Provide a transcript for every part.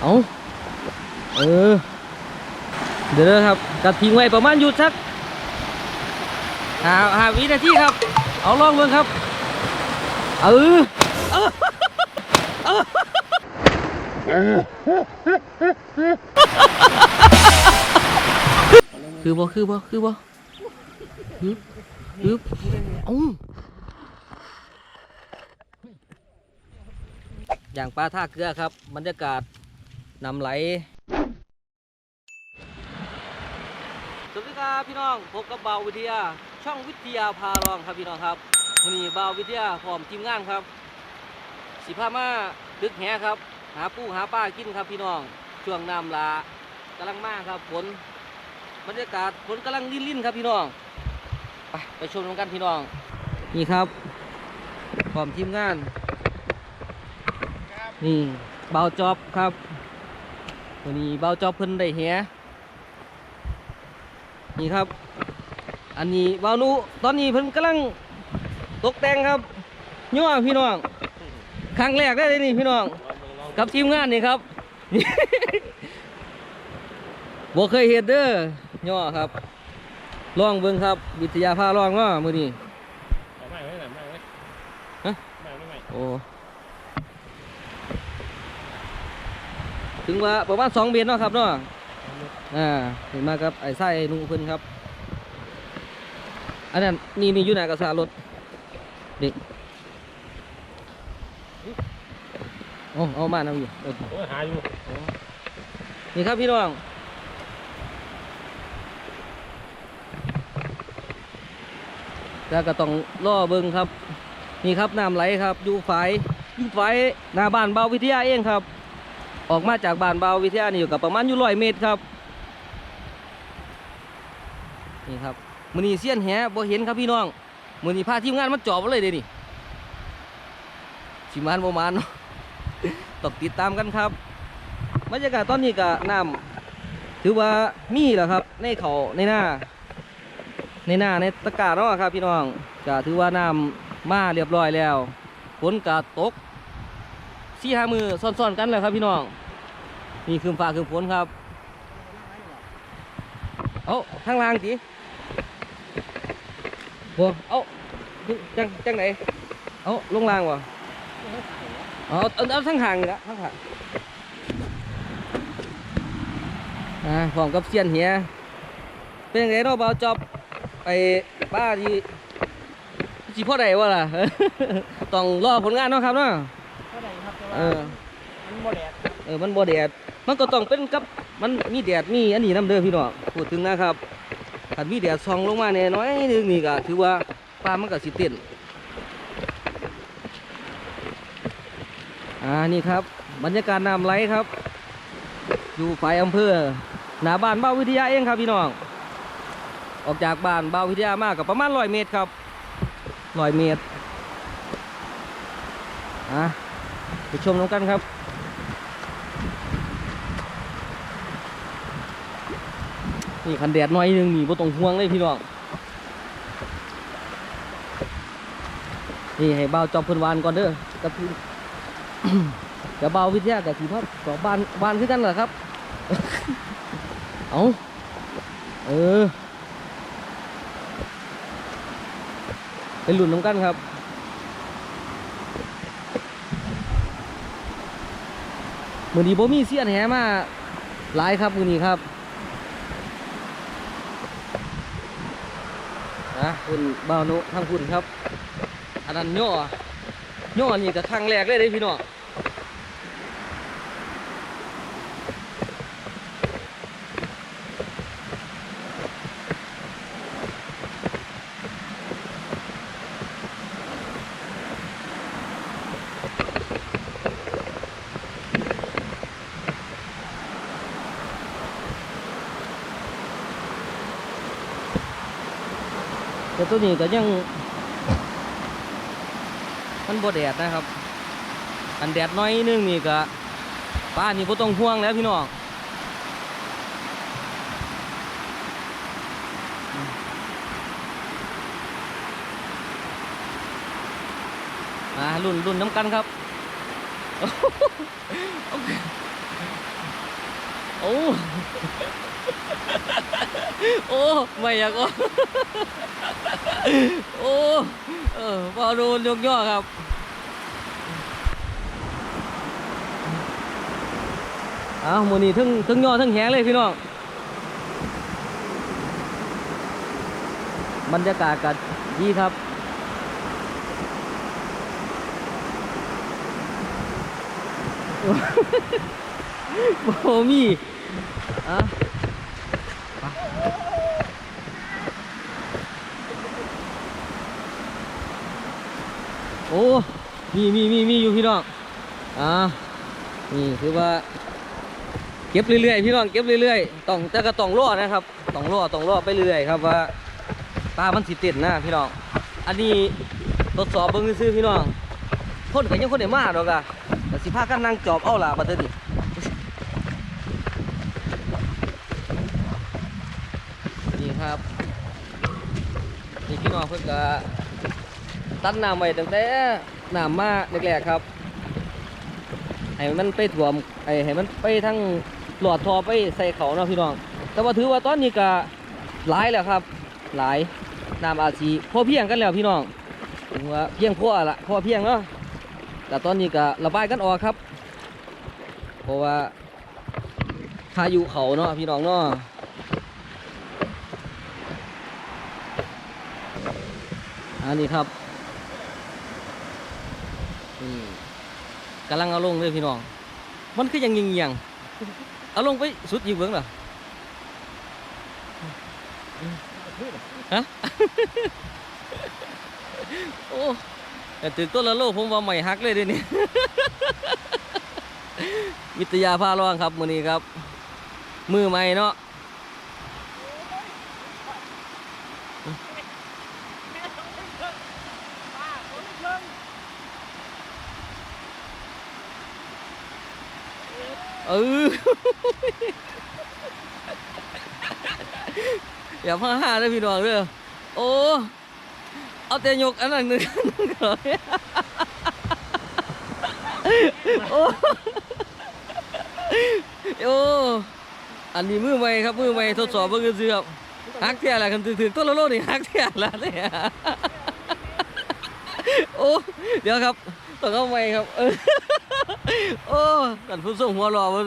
เอาเออ เดี๋ยวนะครับกัดทิ้งไว้ประมาณอยู่สักหาหาวินาทีครับ เอาลองเบิ่งครับ เออเออเออคือบ่คือบ่คือบ่ฮึบฮึบอ้า อย่างปลาท่าเกลือครับ บรรยากาศนำไหล สวัสดีครับพี่น้องพบกับเบาววิทยา ช่องวิทยาพารองครับพี่น้องครับวันนี้เบาววิทยาพร้อมทีมงานครับ สิพามาดึกแหครับ หาปูหาปลากินครับพี่น้องช่วงน้ำลากำลังมากครับฝนบรรยากาศฝนกำลังลิ่นๆครับพี่น้อง ไปไปชมกันพี่น้อง นี่ครับพร้อมทีมงาน นี่เบาจอบครับวันนี้เบาจอบเพิ่นได้แหนี่ครับ อันนี้วาวนุตอนนี้เพิ่นกำลังตกแต่งครับย่อพี่น้องครั้งแรกได้เลยนี่พี่น้อง กับทีมงานนี่ครับบ่เคยเห็นเด้อย่อครับลองเบิ่งครับ วิทยาพาลองว่ามื้อนี้เอาไม่ไว้หน่อยไม่ไว้ฮะไม่ไม่ไม่โอ้ ถึงว่าประมาณ2เมตรเนาะครับเนาะอ่าเห็นมาครับไอ้ไส้นุ่งเพิ่นครับ อันนั้นนี่นี่อยู่ไหนกระสารถเด็กโอ้เอามาน้ำอยู่เออโอ้ยหาอยู่นี่ครับพี่น้องแล้วก็ต้องล่อเบิงครับ นี่ครับน้ำไหลครับอยู่ฝายอยู่ฝายหน้าบ้านเบาวิทยาเองครับ ออกมาจากบ้านเบาวิทยานี่อยู่กับประมาณอยู่ร้อยเมตรครับนี่ครับมือนีเสี้ยนแหบ่เห็นครับพี่น้องมือนีพาทีมงานมาจอบไว้เลยเดี๋ยวนี้สิมานบ่มานเนาะต้องติดตามกันครับบรรยากาศตอนนี้ก็น้ำถือว่ามีแหละครับ ในเขาในหน้า ในหน้าในตะกร้าเนาะครับ พี่น้องก็ถือว่าน้ำมาเรียบร้อยแล้วฝนก็ตก สี่ห้ามือซ้อนๆกันเลยครับพี่น้องนี่คือฟ้าคือฝนครับเอาทางล่างสิบัวเอาจังจังไหนเอาลงล่างวะเอาเอาเอาทั้งห่างนี่ละทั้งห่างอ่าพร้อมกับเสียนเหียเป็นไงเนาะบ่าจอบไปป้าที่สิพ่อใดวะล่ะ ต้องรอผลงานเนาะครับเนาะ เท่าไหร่ครับแต่เอว่าอมันบ่แดดเออ มันบ่แดด มันก็ต้องเป็นกับ มันมีแดดมีอันนี้น้ำเด้อพี่น้อง พูดถึงนะครับถ้ามีแดดส่องลงมาแน่น้อยหนึงนี่ก็ถือว่าปลามันก็สิเต้นอ่า นี่ครับ บรรยากาศน้ำไหลครับ อยู่ฝ่ายอำเภอ หน้าบ้านบ้าววิทยาเองครับพี่น้อง ออกจากบ้านบ้าววิทยามากกับประมาณร้อยเมตรครับร้อยเมตร อะ ไปชมน้ำกันครับนี่คันแดดน้อยหนึงนี่บ่ต้องห่วงเลยพี่น้องนี่ให้เบาจอมเพิ่นวานก่อนเด้อกับพี่กับเบาวิทยากับสีพัดสองบานบานคือกันเหรอครับเอาเออเป็นหลุนน้ำกันครับ มือนี้บ่มีเสียนแหมาหลายครับมือนี้ครับนะคุณบ่าวนุทางคุณครับอันนั้นย่อย่อนี่ก็ครั้งแรกเลยเด้พี่น้อง แต่ตัวนี้ก็ยังมันบ่แดดนะครับ อันแดดน้อยนึงนี่ก็ป้านี่บ่ต้องห่วงแล้วพี่น้องอ่ารุ่นรุ่นน้ำกันครับ โอ้ โอ้ ไม่อยากก็ โอ้เออพอโดนยกย่อครับอ้าวมือนี้ทั้งทั้งย่อทั้งแหงเลยพี่น้องบรรยากาศกัดีครับโบมีอะ อ้มีมีมีมีอยู่พี่น้องอ่านี่คือว่า เก็บเรื่อยๆพี่น้องเก็บเรื่อยๆต้องแต่ก็ต้องรอนะครับต้องรอต้องรอไปเรื่อยครับว่าปลามันสิติดนะพี่น้องอันนี้ทดสอบเบิ่งซื่อพี่น้องคนก็ยังคนได้มาดอกอะแต่สิพากันนั่งจอบเอาล่ะบัดเดี๋ยวนี้นี่ครับนี่พี่น้องเพิ่นก็ ตัดน้ำไว้ตั้งแต่น้ำมาแรกๆครับให้มันไปถ่วมไอ้ให้มันไปทั้งหลอดทอไปใส่เขาเนาะพี่น้อง แต่ว่าถือว่าตอนนี้ก็หลายแล้วครับ หลายน้ำอาชีพอเพียงกันแล้วพี่น้องถึงว่าเพียงพอละพอเพียงเนาะแต่ตอนนี้ก็ระบายกันออกครับ เพราะว่าพายุเขาเนาะพี่น้องเนาะอันนี้ครับ นี่กำลังเอาลงเลยพี่น้อง มันคือยังยิงยังเอาลงไปสุดยิงเบิ้องเหรอฮะโอ้แต่ถึงต้นละโลผมว่าใหม่ฮักเลยเดี๋ยวนี้วิทยาพาลองครับมือนี้ครับ มือใหม่เนาะ เออ อย่าพลาดเลยพี่น้องเด้อโอ้เอาแต่ยกอันนั้นหนึ่งโอ้โอ้อันนี้มือใหม่ครับมือใหม่ทดสอบเบิ่งซื่อครับฮักเทียละคันถึงต้นลโลนี่ฮักเทียละเนี่ยโอ้เดี๋ยวครับต้องเอาใหม่ครับโอ้กันผู้ส่งหัวรอมา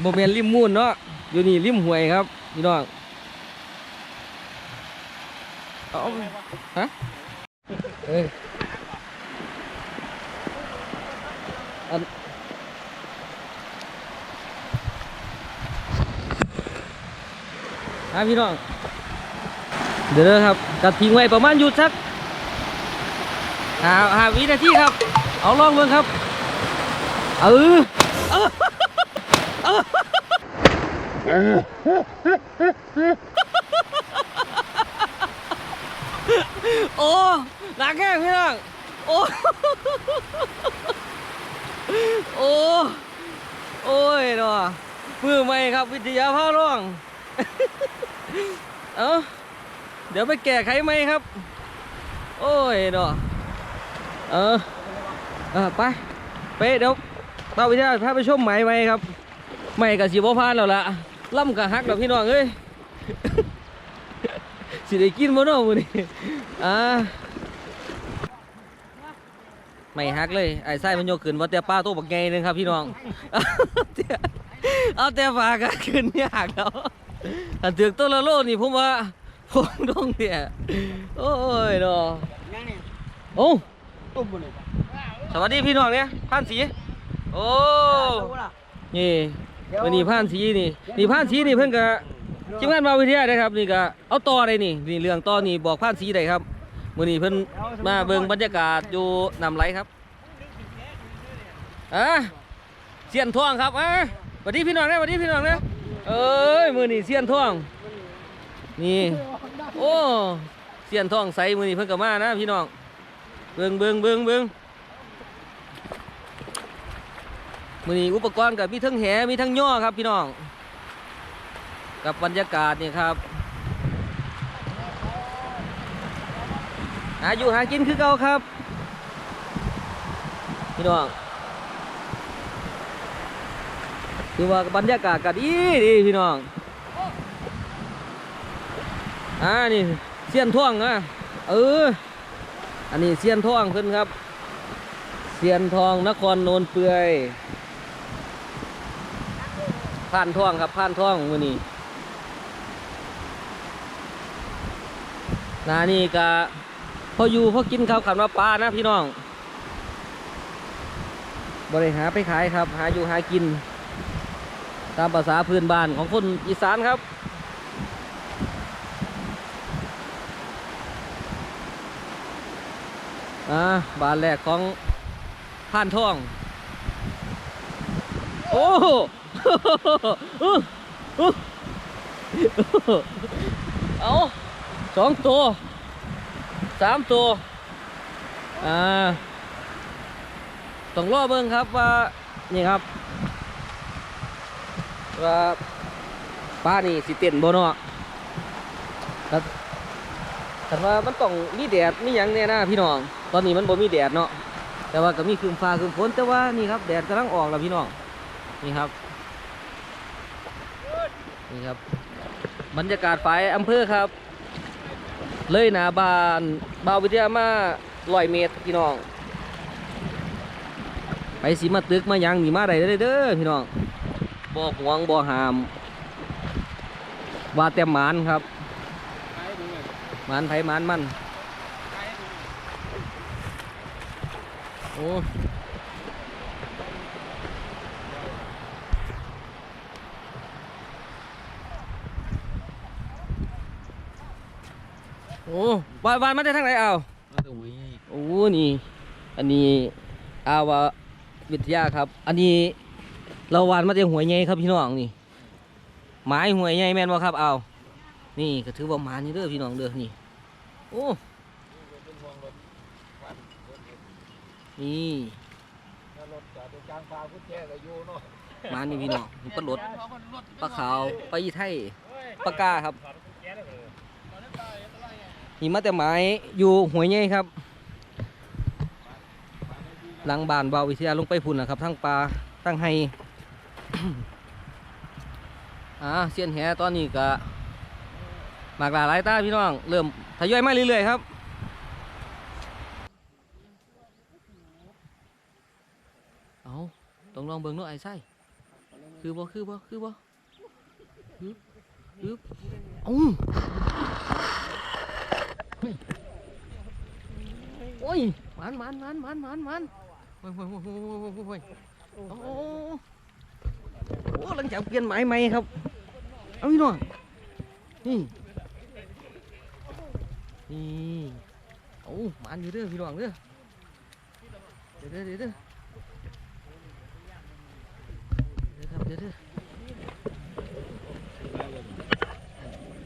โมเมนริมมูนเนาะอยู่นี่ริมหวยครับพี่น้องเอาฮะเอ้ยอันฮะพี่น้องเดี๋ยวนะครับกัดทิ้งไว้ประมาณอยู่สักหาหาวินาทีครับ เอาลองเบิ่งครับ เออ โอ้หนักแค่พี่น้องโอ้ โอ้ โอ้ยเนาะมือใหม่ครับวิทยาพาร่อง เอ้า เดี๋ยวไปแก้ไขไหมครับ โอ้ยเนาะเออ เออไป ไปเดี๋ยวเราไปที่พาไปชมไหมไหมครับ ไหมกับสีบ่พานแล้วล่ะล่ำกับฮักแล้วพี่น้องเอ้ยสิได้กินบ่เนาะมื้อนี้อ่าไม่ฮักเลยไอ้ไส้มันโยกขึ้นว่าแต่ป้าตัวบักใหญ่หนึงครับพี่น้องเอาแต่ฝากกันขึ้นยากแล้วถ้าถึงต้นละโลนี่ผมว่าผมต้องเนี่ยโอ้ยเนาะยังนี่โอ้ตุ้มบ่นี่สวัสดีพี่น้องเนี่ยผ่านสีโอ้ตู้ล่ะนี่ วันนี้ผ่านสีนี่นี่ผ่านสีนี่เพิ่นก็ทีมงานมาวิทยาได้ครับนี่ก็เอาต่อได้นี่นี่เรื่องต่อนี่บอกผ่านสีได้ครับมื้อนี้เพิ่นมาเบิ่งบรรยากาศอยู่นำไหลครับอะเสียนท่องครับอะสวัสดีพี่น้องนะสวัสดีพี่น้องนะเอ้ยมื้อนี้เสียนท่องนี่โอ้เสียนท่องใสมือนี้เพิ่นก็มานะพี่น้องเบิ่งเบิ่งเบิ่งเบิ่ง มือนี้อุปกรณ์กับมีทั้งแหมีทั้งย่อครับพี่น้อง กับบรรยากาศนี่ครับหาอยู่หากินคือเก่าครับ พี่น้องคือว่าบรรยากาศก็ดีดีพี่น้องอ่านี่เสียนท่วงนะเออ อันนี้เสียนท่วงขึ้นครับ เสียนทองนครโนนเปื่อย ผ่านท่วงครับผ่านท่วงมือนี้นานี่ก็พออยู่พอกินข้าวขันมาปลานะพี่น้องบริหาไปขายครับ หาอยู่หากิน ตามภาษาพื้นบ้านของคนอีสานครับ อ่าบ้านแรกของผ่านท่อง โอ้ เอาสองตัวสามตัว อ่าต้องรอเบิ่งครับว่า นี่ครับ ว่าป้านี่สิเต้นบ่เนาะครับแต่ว่ามันต้องมีแดดมีหยังแน่นะพี่น้อง ตอนนี้มันบ่มีแดดเนาะแต่ว่าก็มีครึมฟ้าครึมฝนแต่ว่านี่ครับแดดกำลังออกแล้วพี่น้อง นี่ครับ นี่ครับ บรรยากาศฝ่ายอำเภอครับ เลยหนาบานบาวิทยามาลอยเมตรพี่น้อง ไปสีมาตึกมายังมีมาได้เด้อพี่น้องบ่หวงบ่หาม ว่าแต่หมานครับหมานไผหมานมันโอ้ อ้วานวานมาได้ทางไหนเอาโอ้นี่ อันนี้อาวาวิทยาครับ อันนี้เราวานมาจากหัวยใหญ่ครับพี่น้องนี่ไม้หัวยใหญ่แม่นบ่ครับเอานี่ก็ถือว่าหมานี่เด้อพี่น้องเด้อนี่โอ้นี่หมานี่พี่น้องนี่ปลาหลดปลาขาวปลาอีไทยปลากาครับ นี่มาแต่ไม้อยู่หัวยใหญ่ครับ หลังบานเบาวิทยาลงไปพุ่นนะครับทั้งปลาทั้งไฮอ่าเสียนแหตอนนี้ก็หมากหลาหลายตาพี่น้อง เริ่มทยอยมาเรื่อยๆครับเอาต้องลองเบิ่งนู้ไอ้ไส้คือบ่คือบ่คือบ่ฮึบฮึบอ้าเฮ้ยโอ้ยมันมันมันมันมันมันโอ้ยโอ้ยโอ้ยโอ้ยโอ้ยโอ้โหหลังจากเปลี่ยนไม้ใหม่ครับ เอาพี่น้องนี่นี่โอ้มันอยู่เด้อพี่น้องเด้อเดี๋ยวเด้อเดี๋ยวเด้อเดี๋ยวครับเดี๋ยวเด้อ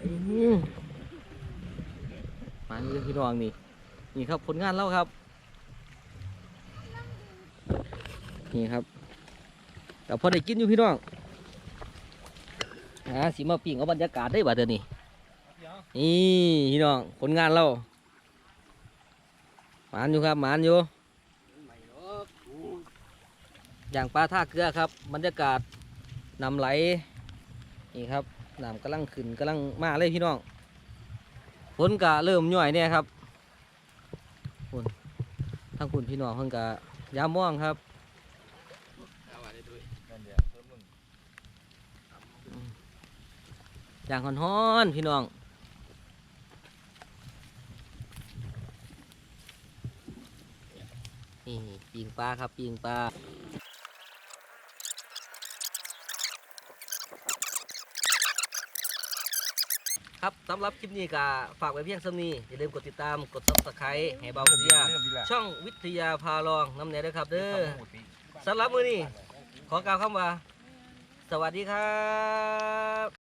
อืมมันอยู่พี่น้องนี่ นี่ครับผลงานเราครับ นี่ครับ แต่พอได้กินอยู่พี่น้องหาสีมาปิ่งเอาบรรยากาศได้บ่เดี๋ยวนี้นี่พี่น้องผลงานเราหมานอยู่ครับหมานอยู่อย่างปลาท่าเกลือครับ บรรยากาศนำไหลนี่ครับน้ำกำลังขึ้นกำลังมาเลยพี่น้องฝนกะเริ่มย่อยเนี่ยครับ ทั้งคุณพี่น้องเพิ่งกะยามม่วงครับอย่างฮ้อนๆพี่น้องนี่ปิงปลาครับปิงปลา ครับสำหรับคลิปนี้ก็ฝากไว้เพียงสำนี้อย่าลืมกดติดตามกด subscribe ให้เบาวิทยา ช่องวิทยาพาลองน้ำเนยด้วยครับเด้อสำหรับมือนี้ขอกล่าวคำว่า สวัสดีครับ